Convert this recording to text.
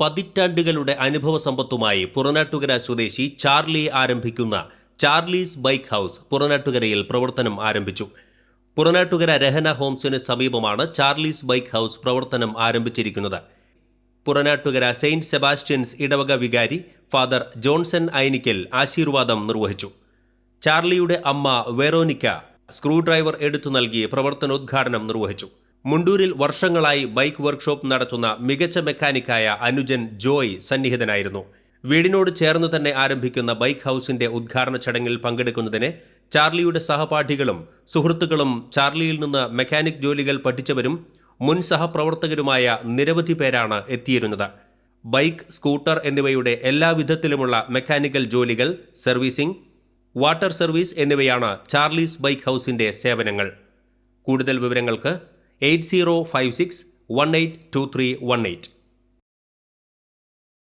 പതിറ്റാണ്ടുകളുടെ അനുഭവ സമ്പത്തുമായി പുറനാട്ടുകര സ്വദേശി ചാർലി ആരംഭിക്കുന്ന ചാർലീസ് ബൈക്ക് ഹൗസ് പുറനാട്ടുകരയിൽ പ്രവർത്തനം ആരംഭിച്ചു. പുറനാട്ടുകര രഹന ഹോംസിന് സമീപമാണ് ചാർലീസ് ബൈക്ക് ഹൗസ് പ്രവർത്തനം ആരംഭിച്ചിരിക്കുന്നത്. പുറനാട്ടുകര സെയിന്റ് സെബാസ്റ്റ്യൻസ് ഇടവക വികാരി ഫാദർ ജോൺസൺ ഐനിക്കൽ ആശീർവാദം നിർവഹിച്ചു. ചാർലിയുടെ അമ്മ വെറോനിക്ക സ്ക്രൂ ഡ്രൈവർ എടുത്തു നൽകി പ്രവർത്തനോദ്ഘാടനം നിർവഹിച്ചു. മുണ്ടൂരിൽ വർഷങ്ങളായി ബൈക്ക് വർക്ക്ഷോപ്പ് നടത്തുന്ന മികച്ച മെക്കാനിക്കായ അനുജൻ ജോയ് സന്നിഹിതനായിരുന്നു. വീടിനോട് ചേർന്ന് തന്നെ ആരംഭിക്കുന്ന ബൈക്ക് ഹൗസിന്റെ ഉദ്ഘാടന ചടങ്ങിൽ പങ്കെടുക്കുന്നതിന് ചാർലിയുടെ സഹപാഠികളും സുഹൃത്തുക്കളും ചാർലിയിൽ നിന്ന് മെക്കാനിക് ജോലികൾ പഠിച്ചവരും മുൻ സഹപ്രവർത്തകരുമായ നിരവധി പേരാണ് എത്തിയിരുന്നത്. ബൈക്ക് സ്കൂട്ടർ എന്നിവയുടെ എല്ലാ വിധത്തിലുമുള്ള മെക്കാനിക്കൽ ജോലികൾ സർവീസിംഗ് വാട്ടർ സർവീസ് എന്നിവയാണ് ചാർലീസ് ബൈക്ക് ഹൗസിന്റെ സേവനങ്ങൾ. കൂടുതൽ വിവരങ്ങൾക്ക് eight zero five six one eight two three one eight